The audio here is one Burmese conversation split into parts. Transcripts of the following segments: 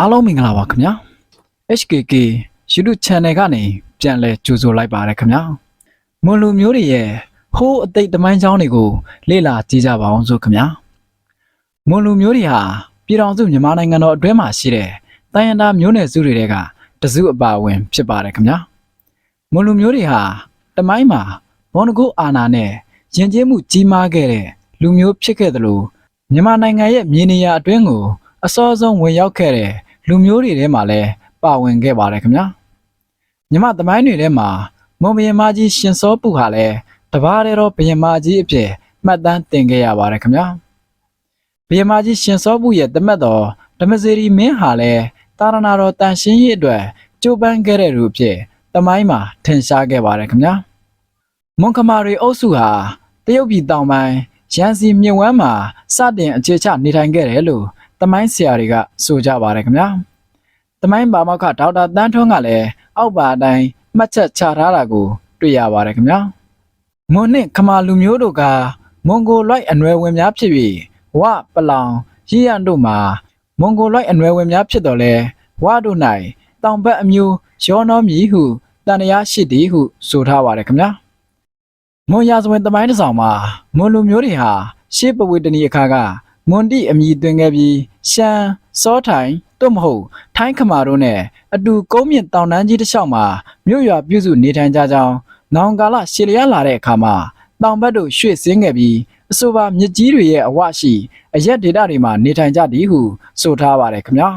အားလုံးမင်္ဂလာပါခင်ဗျာ HKK YouTube Channel ကနေပြန်လည်ကြိုဆိုလိုက်ပါရခင်ဗျာမွန်လူမျိုးတွေရဲ့ဟိုးအသိတမိုင်းကြောင်းတွေကိုလေ့လာကြည့်ကြပါအောင်စို့ခင်ဗျာမွန်လူမျိုးတွေဟာပြည်တော်စုမြန်မာနိုင်ငံတော်အတွင်းမှာရှိတဲ့တိုင်းရင်းသားမျိုးနွယ်စုတွေတဲကတစုအပါအဝင် ဖြစ်ပါတယ်ခင်ဗျာမွန်လူမျိုးတွေဟာတမိုင်းမှာဘောနကုအာနာနဲ့ယဉ်ကျေးမှုကြီးမားခဲ့တဲ့လူမျိုးဖြစ်ခဲ့တယ်လို့မြန်မာနိုင်ငံရဲ့မြေနေရာအတွင်းကိုအစောဆုံးဝင်ရောက်ခဲ့တဲ့ လူမျိုးတွေထဲမှာလည်းပါဝင်ခဲ့ပါတယ်ခင်ဗျာမြမသမိုင်းတွေထဲမှာမွန်ဘယင်မကြီးရှင်စောပုဟာလည်းတပါးတည်းတော့ဘယင်မကြီးအဖြစ်မှတ်တမ်းတင်ခဲ့ရပါတယ်ခင်ဗျာဘယင်မကြီးရှင်စောပုရဲ့တမက်တော်ဓမ္မစေရီမင်းဟာလည်းတာရဏတော်တန်ရှင်းရေးအတွက်ကြိုးပမ်းခဲ့တဲ့လူအဖြစ်သမိုင်းမှာထင်ရှားခဲ့ပါတယ်ခင်ဗျာမွန်ခမာရီအုပ်စုဟာတရုတ်ပြည်တောင်ပိုင်းရန်စီမြစ်ဝမ်းမှာစတင်အခြေချနေထိုင်ခဲ့တယ်လို့ တမိုင်းဆရာတွေကဆိုကြပါတယ်ခင်ဗျာတမိုင်းပါမောက္ခဒေါက်တာတန်းထွန်းကလည်းအောက်ပါအတိုင်းမှတ်ချက်ချထားတာကို တွေ့ရပါတယ်ခင်ဗျာမွန်နှင့်ခမာလူမျိုးတို့ကမွန်ဂိုလိုက်အနွယ်ဝင်များဖြစ်ပြီးဝပလောင်ရည်ရန်တို့မှာမွန်ဂိုလိုက်အနွယ်ဝင်များဖြစ်တော်လဲဝတို့၌တောင်ဘက်အမျိုးရောနောမြည်ဟုတန်ရာရှိသည်ဟုဆိုထားပါတယ်ခင်ဗျာမွန်ရာဇဝင်တမိုင်းတစ်ဆောင်မှာမွန်လူမျိုးတွေဟာရှေးပဝေတနီအခါက မွန်တိအမည်တွင်ခဲ့ပြီးရှမ်းစောထိုင်တို့မဟုတ်ထိုင်းခမာတို့နဲ့အတူကုန်းမြင့်တောင်တန်းကြီးတစ်လျှောက်မှာမြို့ရွာပြုစုနေထိုင်ကြကြောင်းနောင်ကာလရှည်လျားလာတဲ့အခါမှာတောင်ဘက်တို့ရွှေ့ဆင်းခဲ့ပြီးအဆိုပါမြစ်ကြီးတွေရဲ့အဝရှိအရက်ဒေတာတွေမှာနေထိုင်ကြသည်ဟုဆိုထားပါတယ်ခင်ဗျာ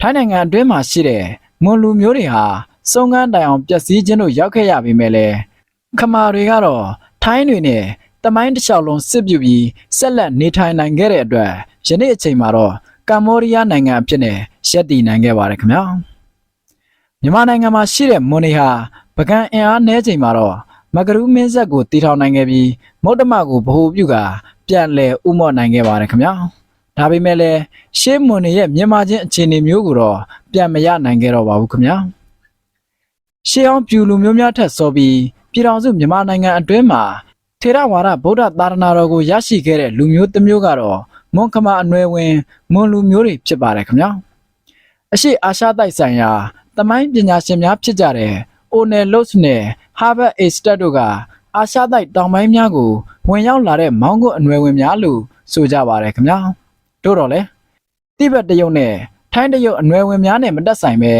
ထိုင်းနိုင်ငံအတွင်းမှာရှိတဲ့မွန်လူမျိုးတွေဟာစုံကန်းတိုင်အောင်ပျက်စီးခြင်းတို့ရောက်ခဲ့ရပေမဲ့လည်းခမာတွေကတော့ထိုင်းတွေနဲ့ တမိုင်းတစ်လျှောက်လုံးစစ်ပြုပြီးဆက်လက်နေထိုင်နိုင်ခဲ့တဲ့အတွက်ယနေ့အချိန်မှာတော့ကမ္ဘောဒီးယားနိုင်ငံအဖြစ်နဲ့ရပ်တည်နိုင်ခဲ့ပါတယ်ခင်ဗျာမြန်မာနိုင်ငံမှာရှိတဲ့မွန်နေဟာပကံအင်အားနည်းချိန်မှာတော့မကရူးမင်းဆက်ကိုတည်ထောင်နိုင်ခဲ့ပြီးမုဒ္ဓမကိုဗဟိုပြုကာပြန်လည်ဥမော့နိုင်ခဲ့ပါတယ်ခင်ဗျာဒါပေမဲ့လည်းရှေးမွန်နေရဲ့မြန်မာချင်းအခြေအနေမျိုးကိုတော့ပြန်မရနိုင်ခဲ့တော့ပါဘူးခင်ဗျာရှေးအောင်ပြူလူမျိုးများထက်စောပြီးပြည်တော်စုမြန်မာနိုင်ငံအတွင်းမှာ ထေရဝါဒဗုဒ္ဓသာသနာတော်ကိုရရှိခဲ့တဲ့လူမျိုးတစ်မျိုးကတော့မွန်ခမအနွယ်ဝင်မွန်လူမျိုးတွေဖြစ်ပါတယ်ခင်ဗျာအရှိအာရှတိုက်ဆိုင်ရာတမိုင်းပညာရှင်များဖြစ်ကြတဲ့အိုနယ်လော့စ်နဲ့ဟာဗတ်အေစတက်တို့ကအာရှတိုက်တောင်ပိုင်းများကိုဝင်ရောက်လာတဲ့မောင်းကုတ်အနွယ်ဝင်များလို့ဆိုကြပါတယ်ခင်ဗျာတို့တော့လေတိဘက်တရုတ်နဲ့ထိုင်းတရုတ်အနွယ်ဝင်များနဲ့မတက်ဆိုင်ပဲ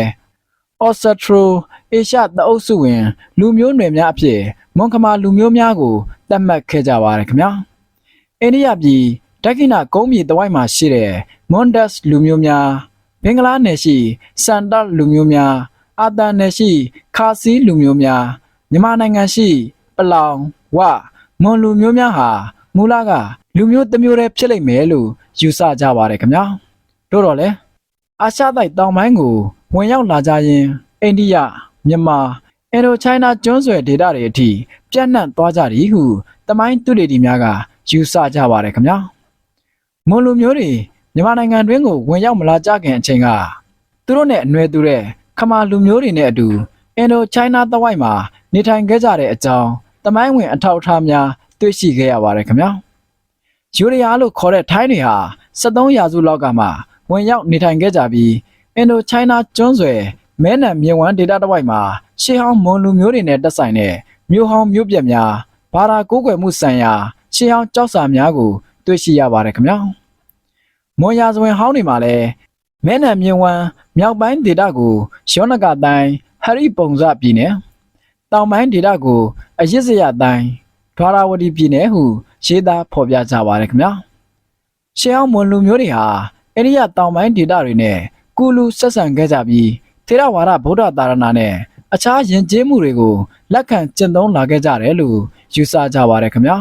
အော်စထရိုအေရှသအုပ်စုဝင် လူမျိုးနွယ်များအဖြစ်မွန်ခမာလူမျိုးများကိုသတ်မှတ်ခဲ့ကြပါတယ်ခင်ဗျာအိန္ဒိယပြည်ဒက္ခိဏကုန်းမြေတဝိုက်မှာရှိတဲ့မွန်ဒတ်စ်လူမျိုးများဘင်္ဂလားနယ်ရှိစန်တပ်လူမျိုးများအာသန်နယ်ရှိခါစီလူမျိုးများမြန်မာနိုင်ငံရှိပလောင်ဝမွန်လူမျိုးများဟာမူလကလူမျိုးတစ်မျိုးတည်းဖြစ်လိမ့်မယ်လို့ယူဆကြပါတယ်ခင်ဗျာတို့တော့လေအာရှတိုက်တောင်ပိုင်းကို ဝင်ရောက်လာကြရင်အိန္ဒိယမြန်မာအင်ဒိုချိုင်းနာကျွန်းဆွယ်ဒေသတွေအထိပြန့်နှံ့သွားကြသည်ဟုတမိုင်းသူတွေဒီများကယူဆကြပါတယ်ခင်ဗျာမွန်လူမျိုးတွေမြန်မာနိုင်ငံတွင်းကိုဝင်ရောက်မလာကြခင်အချိန်ကသူတို့နဲ့အနွယ်တူတဲ့ခမာလူမျိုးတွေနဲ့အတူအင်ဒိုချိုင်းနာတဝိုက်မှာနေထိုင်ခဲ့ကြတဲ့အကြောင်းတမိုင်းဝင်အထောက်အထားများတွေ့ရှိခဲ့ရပါတယ်ခင်ဗျာယူရီးယားလို့ခေါ်တဲ့ထိုင်းတွေဟာ73ရာစုလောက်ကမှဝင်ရောက်နေထိုင်ခဲ့ကြပြီး အင်ဒိုချိုင်းနာကျွန်းဆွယ်မဲနံမြေဝမ်းဒေတာတဝိုက်မှာရှေးဟောင်းမွန်လူမျိုးတွေနဲ့တက်ဆိုင်တဲ့မြို့ဟောင်းမြို့ပြက်များဘာသာကိုးကွယ်မှုဆိုင်ရာရှေးဟောင်းကြောက်စာများကိုတွေ့ရှိရပါတယ်ခင်ဗျာမွန်ရာဇဝင်ဟောင်းတွေမှာလည်းမဲနံမြေဝမ်းမြောက်ပိုင်းဒေတာကိုရောနကတိုင်းဟရိပုံစပြည်နယ်တောင်ပိုင်းဒေတာကိုအရစ်စရတိုင်းဒွါရဝတီပြည်နယ်ဟုရေးသားဖော်ပြကြပါတယ်ခင်ဗျာရှေးဟောင်းမွန်လူမျိုးတွေဟာအိန္ဒိယတောင်ပိုင်းဒေတာတွေနဲ့ ကူလူဆက်ဆံခဲ့ကြပြီးထေရဝါဒဗုဒ္ဓသာရဏနဲ့အခြားယဉ်ကျေးမှုတွေကိုလက်ခံကျင့်သုံးလာခဲ့ကြတယ်လို့ယူဆကြပါရခင်ဗျာ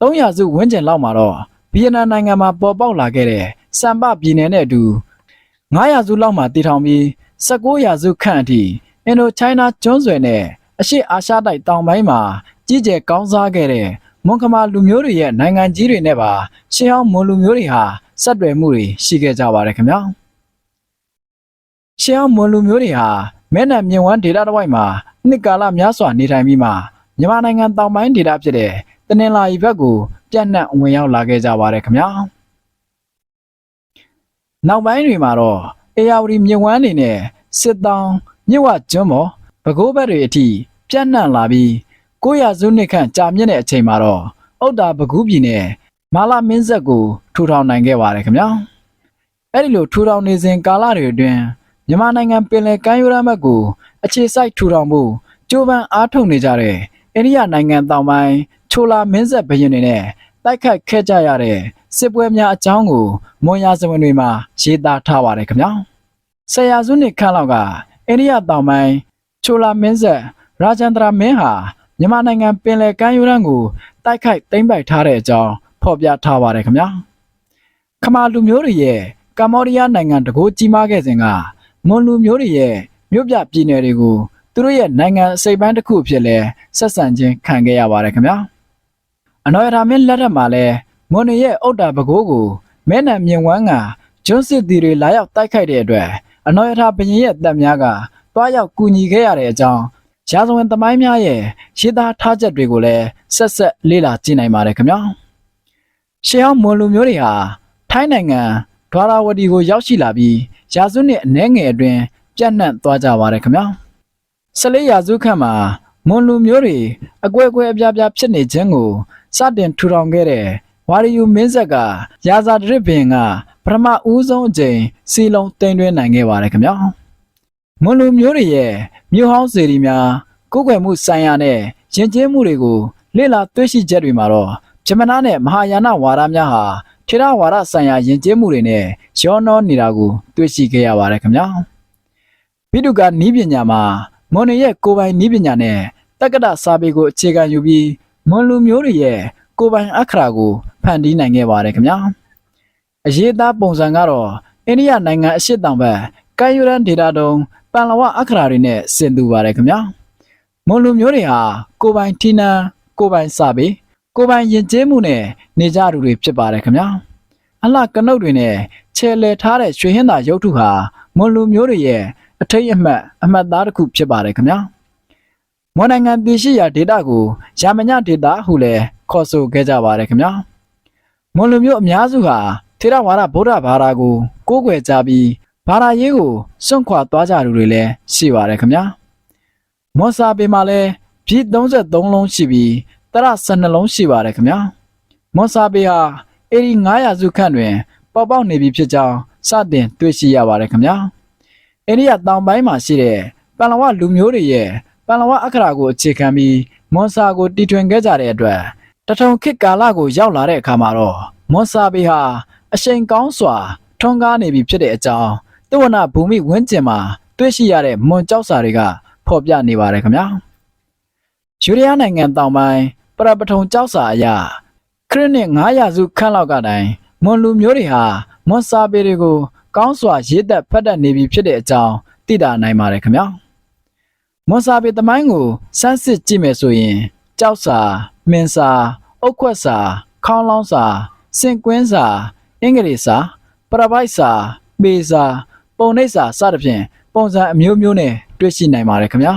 300စုဝန်းကျင်လောက်မှာတော့ဗီယက်နမ်နိုင်ငံမှာပေါ်ပေါက်လာခဲ့တဲ့စံပပြည်နယ်နဲ့အတူ900စုလောက်မှာတည်ထောင်ပြီး19ရာစုခန့်အထိအင်ဒိုချိုင်းနာကျွန်းဆွယ်နဲ့အရှေ့အာရှတိုက်တောင်ပိုင်းမှာကြီးကျယ်ကောင်းစားခဲ့တဲ့မွန်ခမာလူမျိုးတွေရဲ့နိုင်ငံကြီးတွေနဲ့ပါရှေးဟောင်းမွန်လူမျိုးတွေဟာ ဆက်တွယ်မှုတွေရှိခဲ့ကြပါတယ်ခင်ဗျာရှေးဟောင်းမွန်လူမျိုးတွေဟာမဲနံမြင်ဝမ်းဒေတာတစ်ဝိုက်မှာနှစ်ကာလများစွာနေထိုင်ပြီးမှမြန်မာနိုင်ငံတောင်ပိုင်းဒေတာဖြစ်တဲ့တနင်္လာရီဘက်ကိုပြန့်နှံ့ဝင်ရောက်လာခဲ့ကြပါတယ်ခင်ဗျာနောက်ပိုင်းတွေမှာတော့အေယာဝတီမြစ်ဝမ်းနေနဲ့စစ်တောင်းမြစ်ဝကျွန်းပေါ်ပဲခူးဘက်တွေအထိပြန့်နှံ့လာပြီး900စုနှစ်ခန့်ကြာမြင့်တဲ့အချိန်မှာတော့ဥဒ္ဒါပဲခူးပြည်နယ် မာလာမင်းဆက်ကိုထူထောင်နိုင်ခဲ့ပါတယ်ခင်ဗျာအဲ့ဒီလိုထူထောင်နေစဉ်ကာလတွေအတွင်းမြန်မာနိုင်ငံပင်လယ်ကမ်းရိုးတန်းဘက်ကိုအခြေစိုက်ထူထောင်မှုကြိုးပမ်းအားထုတ်နေကြတဲ့အိန္ဒိယနိုင်ငံတောင်ပိုင်းချိုလာမင်းဆက်ဘရင်တွေနဲ့တိုက်ခတ်ခဲ့ကြရတဲ့စစ်ပွဲများအကြောင်းကိုမွန်ရစဝင်တွေမှာရေးသားထားပါတယ်ခင်ဗျာဆယ်ရာစုနှစ်ခန့်လောက်ကအိန္ဒိယတောင်ပိုင်းချိုလာမင်းဆက်ရာဂျန်ဒရာမင်းဟာမြန်မာနိုင်ငံပင်လယ်ကမ်းရိုးတန်းကိုတိုက်ခိုက်သိမ်းပိုက်ထားတဲ့အကြောင်း ဖော်ပြထားပါတယ်ခင်ဗျာခမာလူမျိုးတွေရဲ့ကမ္ဘောဒီးယားနိုင်ငံတကိုးကြီးမားခဲ့စဉ်ကမွန်လူမျိုးတွေရဲ့မြို့ပြပြည်နယ်တွေကိုသူတို့ရဲ့နိုင်ငံအစိပ်ပိုင်းတစ်ခုအဖြစ်လဲဆက်ဆံခြင်းခံခဲ့ရပါတယ်ခင်ဗျာအနော်ရထာမင်းလက်ထက်မှာလဲမွန်နေရဲ့အုတ်တာပကိုးကိုမဲနံမြင်ဝမ်းကကျွန်းစစ်တီတွေလာရောက်တိုက်ခိုက်တဲ့အတွက်အနော်ရထာဘရင်ရဲ့တပ်များကတွားရောက်ကူညီခဲ့ရတဲ့အကြောင်းရာဇဝင်သမိုင်းများရဲ့ရေးသားထားချက်တွေကိုလည်းဆက်ဆက်လေ့လာကြည့်နိုင်ပါတယ်ခင်ဗျာ ရှေးဟောင်းမွန်လူမျိုးတွေဟာထိုင်းနိုင်ငံဒွါရာဝတီကိုရောက်ရှိလာပြီးရာစုနှစ်အနည်းငယ်အတွင်းပြန့်နှံ့သွားကြပါတယ်ခင်ဗျာ14ရာစုခန့်မှာမွန်လူမျိုးတွေအကွဲအကွဲအပြားပြားဖြစ်နေခြင်းကိုစတင်ထူထောင်ခဲ့တဲ့ဝါရီယူမင်းဆက်ကရာဇာဒရစ်ဘင်ကပထမဦးဆုံးအကြိမ်စီလုံးတင်သွင်းနိုင်ခဲ့ပါတယ်ခင်ဗျာမွန်လူမျိုးတွေရဲ့မြို့ဟောင်းစေတီများကိုယ်ွယ်မှုဆိုင်ရာနဲ့ယဉ်ကျေးမှုတွေကိုလေ့လာတွေ့ရှိချက်တွေမှာတော့ ဂျမနာနဲ့မဟာယာနဝါဒများဟာထေရဝါဒဆိုင်ရာယဉ်ကျေးမှုတွေနဲ့ရောနှောနေတာကိုတွေ့ရှိခဲ့ရပါတယ်ခင်ဗျာဘိတုကနီးပညာမှာမွန်နေရဲ့ကိုယ်ပိုင်နီးပညာနဲ့တက္ကသစာပေကိုအခြေခံယူပြီးမွန်လူမျိုးတွေရဲ့ကိုယ်ပိုင်အခရာကိုဖန်တီးနိုင်ခဲ့ပါတယ်ခင်ဗျာအရေးသားပုံစံကတော့အိန္ဒိယနိုင်ငံအရှေ့တောင်ဘက်ကမ်းရိုးတန်းဒေသတုံးပန်လဝအခရာတွေနဲ့ဆင်တူပါတယ်ခင်ဗျာမွန်လူမျိုးတွေဟာကိုယ်ပိုင်ထီနန်းကိုယ်ပိုင်စာပေ ကိုယ်ပိုင်ယဉ်ကျေးမှုနဲ့နေကြသူတွေဖြစ်ပါတယ်ခင်ဗျာအလှကနုတ်တွေနဲ့ချဲလဲထားတဲ့ရွှေဟင်းသာရုပ်ထုဟာမွန်လူမျိုးတွေရဲ့အထိတ်အမှတ်အမှတ်သားတစ်ခုဖြစ်ပါတယ်ခင်ဗျာမွန်နိုင်ငံတည်ရှိရာဒေတာကိုယာမညဒေတာဟုလည်းခေါ်ဆိုခဲ့ကြပါတယ်ခင်ဗျာမွန်လူမျိုးအများစုဟာထေရဝါဒဗုဒ္ဓဘာသာကိုကိုးကွယ်ကြပြီးဘာသာရေးကိုစွန့်ခွာသွားကြသူတွေလည်းရှိပါတယ်ခင်ဗျာမွန်စာပေမှာလည်းပြည်33လုံးရှိပြီး တရ12လုံးရှိပါတယ်ခင်ဗျာမွန်စာပေဟာအေဒီ900စုခန့်တွင် ပေါက်ပေါက်နေပြီဖြစ်ကြောင်းစတင်တွေ့ရှိရပါတယ်ခင်ဗျာအိန္ဒိယတောင်ပိုင်းမှာရှိတဲ့ပန်လဝလူမျိုးတွေရဲ့ပန်လဝအခရာကိုအခြေခံပြီးမွန်စာကိုတီထွင်ခဲ့ကြတဲ့အတွက်တထုံခေတ်ကာလကိုရောက်လာတဲ့အခါမှာတော့မွန်စာပေဟာအရှိန်ကောင်းစွာထွန်းကားနေပြီဖြစ်တဲ့အကြောင်းတဝနာဘူမိဝင်းကျင်မှာတွေ့ရှိရတဲ့မွန်ကြောက်စာတွေကဖော်ပြနေပါတယ်ခင်ဗျာယူရီးယားနိုင်ငံတောင်ပိုင်းပ ရပထုံကြောက်စာအရခရစ်နှစ်900စုခန့်လောက်ကတိုင်မွန်လူမျိုးတွေဟာမွန်စာပေတွေကိုကောင်းစွာရေးသက်ဖတ်တတ်နေပြီဖြစ်တဲ့အကြောင်းသိတာနိုင်ပါတယ်ခင်ဗျာမွန်စာပေသမိုင်းကိုစမ်းစစ်ကြည့်မယ်ဆိုရင်ကြောက်စာမင်းစာအုတ်ခွက်စာခေါင်းလောင်းစာစင်ကွင်းစာအင်္ဂလိပ်စာပရပိုက်စာပေစာပုံနှိပ်စာစသဖြင့်ပုံစံအမျိုးမျိုးနဲ့တွေ့ရှိနိုင်ပါတယ်ခင်ဗျာ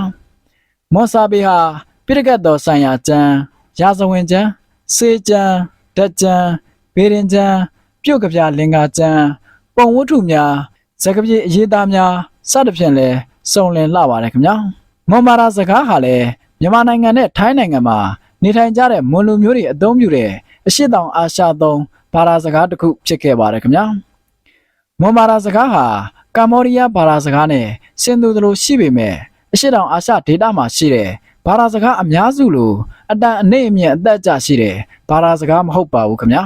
မွန်စာပေဟာပိရကတ်တော်ဆိုင်ရာကျမ်း ရာဇဝင်ကျမ်းစေကျမ်းဓာတ်ကျမ်းဗေဒင်ကျမ်းပြုတ်ကပြလင်္ကာကျမ်းပုံဝတ္ထုများဇကပြေအရေးသားများစသဖြင့်လဲစုံလင်လှပါတယ်ခင်ဗျာမွန်မာရာစကားဟာလည်းမြန်မာနိုင်ငံနဲ့ထိုင်းနိုင်ငံမှာနေထိုင်ကြတဲ့မွန်လူမျိုးတွေအသုံးပြုတဲ့အရှိတောင်အာရှသုံးဘာသာစကားတစ်ခုဖြစ်ခဲ့ပါတယ်ခင်ဗျာမွန်မာရာစကားဟာကမ္ဘောဒီးယားဘာသာစကားနဲ့ဆင်တူသလိုရှိပေမဲ့အရှိတောင်အာရှဒေသမှာရှိတဲ့ဘာသာစကားအများစုလို အတန်အနှိမ့်အမြင့်အသက်အကျရှိတဲ့ဘာသာစကားမဟုတ်ပါဘူးခင်ဗျာ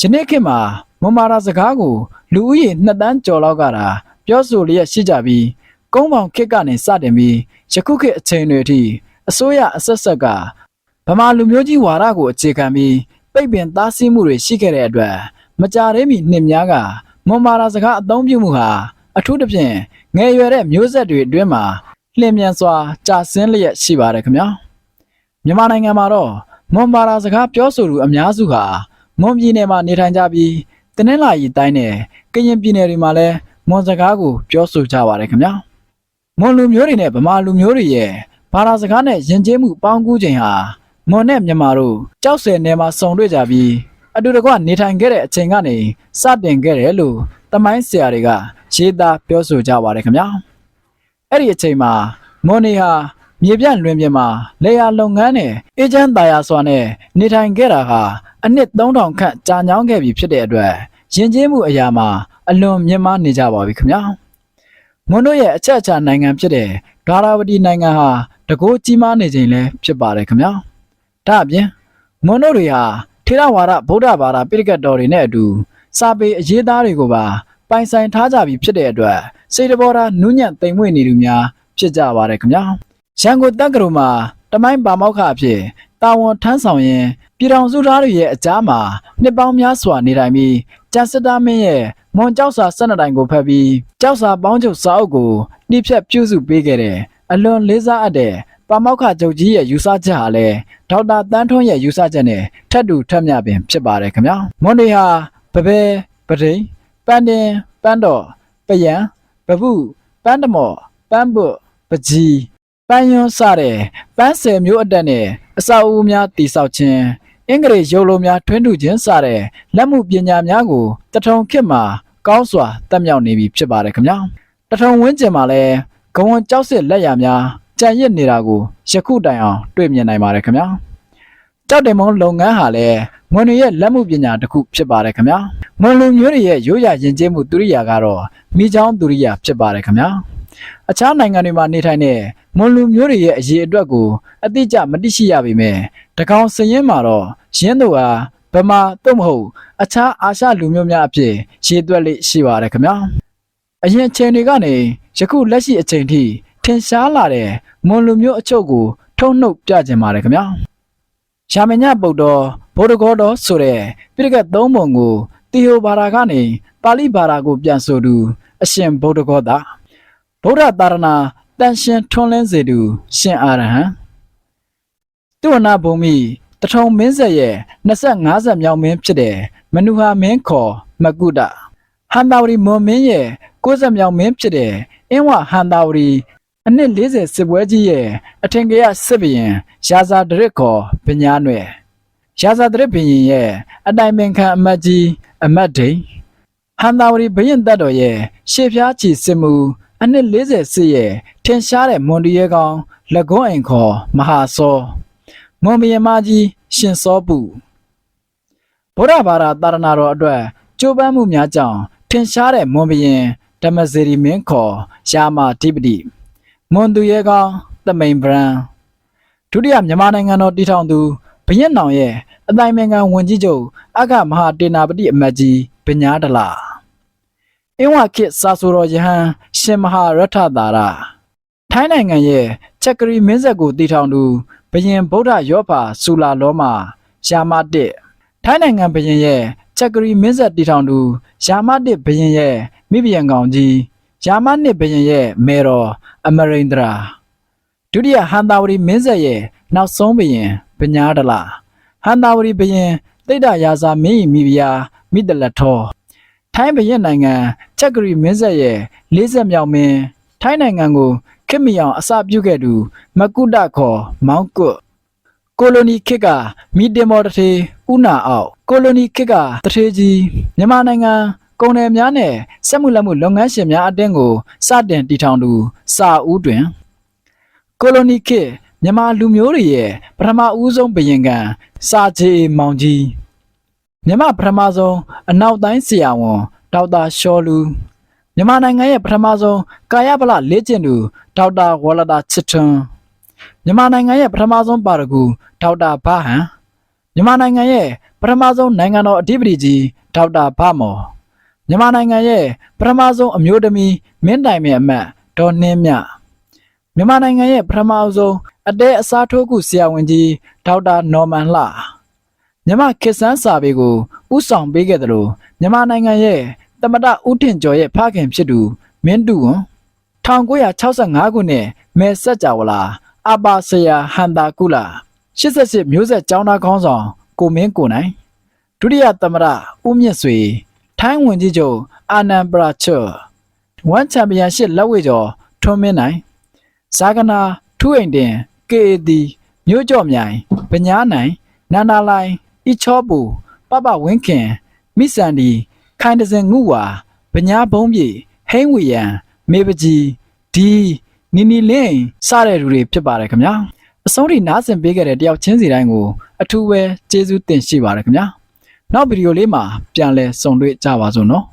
ယနေ့ခေတ်မှာမွန်မာရာစကားကိုလူဦးရေ2တန်းကျော်လောက်ကတာပြောဆိုလျက်ရှိကြပြီးကုန်းပေါင်ခေတ်ကနေစတင်ပြီးယခုခေတ်အချိန်တွေအထိအစိုးရအဆက်ဆက်ကဗမာလူမျိုးကြီးဝါဒကိုအခြေခံပြီးပိတ်ပင်သားဆီးမှုတွေရှိခဲ့တဲ့အတွက်မကြသေးမီနှစ်များကမွန်မာရာစကားအသုံးပြုမှုဟာအထူးသဖြင့်ငယ်ရွယ်တဲ့မျိုးဆက်တွေအတွင်းမှာလျင်မြန်စွာကြာဆင်းလျက်ရှိပါတယ်ခင်ဗျာ မြန်မာနိုင်ငံမှာတော့မွန်မာရာစကားပြောဆိုသူအများစုဟာမွန်ပြည်နယ်မှာနေထိုင်ကြပြီးတနင်္လာရီတိုင်းနဲ့ကရင်ပြည်နယ်တွေမှာလည်းမွန်စကားကိုပြောဆိုကြပါတယ်ခင်ဗျာမွန်လူမျိုးတွေနဲ့ဗမာလူမျိုးတွေရဲ့ဘာသာစကားနဲ့ယဉ်ကျေးမှုပေါင်းကူးခြင်းဟာမွန်နဲ့မြန်မာတို့ကြောက်စဲနယ်မှာစုံတွေ့ကြပြီးအတူတကွနေထိုင်ခဲ့တဲ့အချိန်ကနေစတင်ခဲ့တယ်လို့တမိုင်းဆရာတွေကရေးသားပြောဆိုကြပါတယ်ခင်ဗျာအဲ့ဒီအချိန်မှာမွန်နီဟာ မြေပြန့်လွင်ပြင်မှာလေယာလုပ်ငန်းနဲ့အေဂျင့်တာယာစွာနဲ့နေထိုင်ခဲ့တာဟာအနှစ်3000ခန့်ကြာညောင်းခဲ့ပြီဖြစ်တဲ့အတွက်ယဉ်ကျေးမှုအရာမှာအလွန်မြင့်မားနေကြပါပြီခင်ဗျာမွန်တို့ရဲ့အချက်အချာနိုင်ငံဖြစ်တဲ့ဒွါရာဝတီနိုင်ငံဟာတကိုးကြီးမားနေခြင်းလည်းဖြစ်ပါတယ်ခင်ဗျာဒါအပြင်မွန်တို့တွေဟာထေရဝါဒဗုဒ္ဓဘာသာပိဋကတ်တော်တွေနဲ့အတူစာပေအရေးသားတွေကိုပါပိုင်ဆိုင်ထားကြပြီဖြစ်တဲ့အတွက်စိတ်တဘောထားနူးညံ့သိမ်မွေ့နေသူများဖြစ်ကြပါတယ်ခင်ဗျာ ရန်ကုန်တက္ကသိုလ်မှာတမိုင်းပါမောက္ခအဖြစ်တာဝန်ထမ်းဆောင်ရင်ပြည်တော်စုသားတွေရဲ့အကြားမှာနှစ်ပေါင်းများစွာနေထိုင်ပြီးကျန်စစ်သားမင်းရဲ့မွန်ကြောက်စာ၁၂တိုင်ကိုဖတ်ပြီးကြောက်စာပေါင်းချုပ်စာအုပ်ကိုနှိဖြတ်ပြုစုပေးခဲ့တဲ့အလွန်လေးစားအပ်တဲ့ပါမောက္ခချုပ်ကြီးရဲ့ယူဆချက်ဟာလည်းဒေါက်တာတန်းထွန်းရဲ့ယူဆချက်နဲ့ထပ်တူထပ်မျှပင်ဖြစ်ပါတယ်ခင်ဗျာမွန်တွေဟာပပဲပဒိန်ပန်းတင်ပန်းတော်ပယံပပုပန်းတမော့ပန်းပုတ်ပကြီး ပန်းယွန်းစတဲ့ပန်းဆယ်မျိုးအတက်နဲ့အစာအုပ်များတိဆောက်ခြင်းအင်္ဂလိပ်ရုပ်လုံးများထွန်းထူခြင်းစတဲ့လက်မှုပညာများကိုတထုံခေတ်မှာကောင်းစွာတက်မြောက်နေပြီဖြစ်ပါတယ်ခင်ဗျာတထုံဝင်းကျင်မှာလည်းဂဝံကြောက်စစ်လက်ရများကြံရစ်နေတာကိုယခုတိုင်အောင်တွေ့မြင်နိုင်ပါတယ်ခင်ဗျာကြောက်တယ်မုံလုပ်ငန်းဟာလည်းမွန်တွေရဲ့လက်မှုပညာတစ်ခုဖြစ်ပါတယ်ခင်ဗျာမွန်လူမျိုးတွေရဲ့ရိုးရာယဉ်ကျေးမှုသူရိယာကတော့မိချောင်းသူရိယာဖြစ်ပါတယ်ခင်ဗျာ အခြားနိုင်ငံတွေမှာနေထိုင်တဲ့မွန်လူမျိုးတွေရဲ့အရေးအတွက်ကိုအတိအကျမသိရှိရပေမဲ့တကောင်စရင်မှာတော့ရင်းတို့ဟာဗမာသို့မဟုတ်အခြားအာရှလူမျိုးများအဖြစ်ရေးသွက်လေးရှိပါတယ်ခင်ဗျာအရင်အချိန်တွေကနေယခုလက်ရှိအချိန်ထိထင်ရှားလာတဲ့မွန်လူမျိုးအချုပ်ကို ထုံနှုတ်ပြခြင်းပါတယ်ခင်ဗျာရှာမညပုတ်တော်ဗုဒ္ဓဂေါတော်ဆိုတဲ့ပြိဋကတ်သုံးပုံကိုတီဟိုဘာသာကနေပါဠိဘာသာကိုပြန်ဆိုသူအရှင်ဗုဒ္ဓဂေါတာ ဗုဒ္ဓသာရဏတန်ရှင်ထွန်းလင်းစေသူရှင်အာရဟံသူဝနာဘုံမိတထုံမင်းဆက်ရဲ့25ဆက်မြောက်မင်းဖြစ်တဲ့မနုဟာမင်းခေါ်မကုဒဟန်တာဝရီမွန်မင်းရဲ့60မြောက်မင်းဖြစ်တဲ့အင်းဝဟန်တာဝရီအနှစ်40စစ်ပွဲကြီးရဲ့အထင်ကရစစ်ဘရင်ရာဇာဒရစ်ခေါ်ပညာနွယ်ရာဇာဒရစ်ဘရင်ရဲ့အတိုင်ပင်ခံအမတ်ကြီးအမတ်ဒိန်ဟန်တာဝရီဘရင်တပ်တော်ရဲ့ရှေ့ဖျားချီစစ်မှု အနှစ်40စစ်ရဲ့ထင်ရှားတဲ့မွန်ဒီရဲကောင်လက်ကွန်းအိမ်ခေါ်မဟာစောမွန်ဘရင်မကြီးရှင်စောပုဗုဒ္ဓဘာသာတာရဏတော်အတွက်ကြိုးပမ်းမှုများကြောင့်ထင်ရှားတဲ့မွန်ဘရင်ဓမ္မစေရီမင်းခေါ်ရှာမာတိပတိမွန်သူရဲကောင်သမိန်ဗရန်ဒုတိယမြန်မာနိုင်ငံတော်တည်ထောင်သူဘရင်နောင်ရဲ့အတိုင်းမင်္ဂန်ဝန်ကြီးချုပ်အဂမဟာတေနာပတိအမတ်ကြီးပညာဒလာ အင်းဝခေတ်စာဆိုတော်ယဟန်ရှင်မဟာရထသာရထိုင်းနိုင်ငံရဲ့ချက်ကရီမင်းဆက်ကိုတည်ထောင်သူဘရင်ဗုဒ္ဓရောဖာဆူလာလောမာယာမတစ်ထိုင်းနိုင်ငံဘရင်ရဲ့ချက်ကရီမင်းဆက်တည်ထောင်သူယာမတစ်ဘရင်ရဲ့မိဘယံကောင်ကြီးယာမနစ်ဘရင်ရဲ့မေတော်အမရိန္ဒရာဒုတိယဟန်တာဝရီမင်းဆက်ရဲ့နောက်ဆုံးဘရင်ပညာဒလာဟန်တာဝရီဘရင်တိတ်တရာဇာမင်းဤမိဖုရားမိတလထော ထိုင်းဘရင်နိုင်ငံချက်ကရီမင်းဆက်ရဲ့40မြောက်မင်းထိုင်းနိုင်ငံကိုခစ်မီအောင်အစပြုခဲ့သူမကုဒခေါ်မောင်းကွတ်ကိုလိုနီခေတ်ကမီတင်မော်တထေဥနာအောက်ကိုလိုနီခေတ်ကတထေကြီးမြန်မာနိုင်ငံကုန်တယ်များနဲ့စက်မှုလက်မှုလုပ်ငန်းရှင်များအတင်းကိုစတင်တည်ထောင်သူစာဦးတွင်ကိုလိုနီခေတ်မြန်မာလူမျိုးတွေရဲ့ပထမဦးဆုံးဘရင်ကစာချေမောင်ကြီး မြန်မာပထမဆုံးအနောက်တိုင်းဆရာဝန်ဒေါက်တာရှောလူမြန်မာနိုင်ငံရဲ့ပထမဆုံးကာယဗလလေ့ကျင့်သူဒေါက်တာဝလတာချစ်ထွန်းမြန်မာနိုင်ငံရဲ့ပထမဆုံးပါရဂူဒေါက်တာဘာဟန်မြန်မာနိုင်ငံရဲ့ပထမဆုံးနိုင်ငံတော်အဓိပတိကြီးဒေါက်တာဗမော်မြန်မာနိုင်ငံရဲ့ပထမဆုံးအမျိုးသမီးမင်းတိုင်မြအမတ်ဒေါ်နှင်းမြမြန်မာနိုင်ငံရဲ့ပထမဆုံးအတဲအစားထိုးခုဆရာဝန်ကြီးဒေါက်တာနော်မန်လှ မြန်မာခေတ်ဆန်းစာပေကိုဥဆောင်ပေးခဲ့တယ်လို့မြန်မာနိုင်ငံရဲ့တမတဦးထင်ကျော်ရဲ့ဖခင်ဖြစ်သူမင်းတူဝန်1965ခုနှစ်မဲဆက်ကြဝလာအပါဆရာဟန်တာကုလာ88မျိုးဆက်ကျောင်းသားခေါင်းဆောင်ကိုမင်းကိုနိုင်ဒုတိယသမရဦးမြင့်ဆွေထိုင်းဝန်ကြီးချုပ်အာနန်ပရာချောဝမ်ချန်ပီယံရှစ်လက်ဝဲကျော်ထွန်းမင်းနိုင်ဇာကနာထူးအိမ်တင် KAD မြို့ကျော်မြိုင်ပညာနိုင်နန္ဒာလိုင် အီချောပူပပဝင်းခင်မိစန်ဒီခိုင်တစင်ငုဝါပညာဘုံပြေဟိန်းဝီယံမေပကြီးဒီနီနီလင်းစတဲ့လူတွေဖြစ်ပါတယ်ခင်ဗျာအဆုံးထိနားဆင်ပေးခဲ့တဲ့တယောက်ချင်းစီတိုင်းကိုအထူးပဲကျေးဇူးတင်ရှိပါတယ်ခင်ဗျာနောက်ဗီဒီယိုလေးမှာပြန်လည်ဆုံတွေ့ကြပါစို့နော်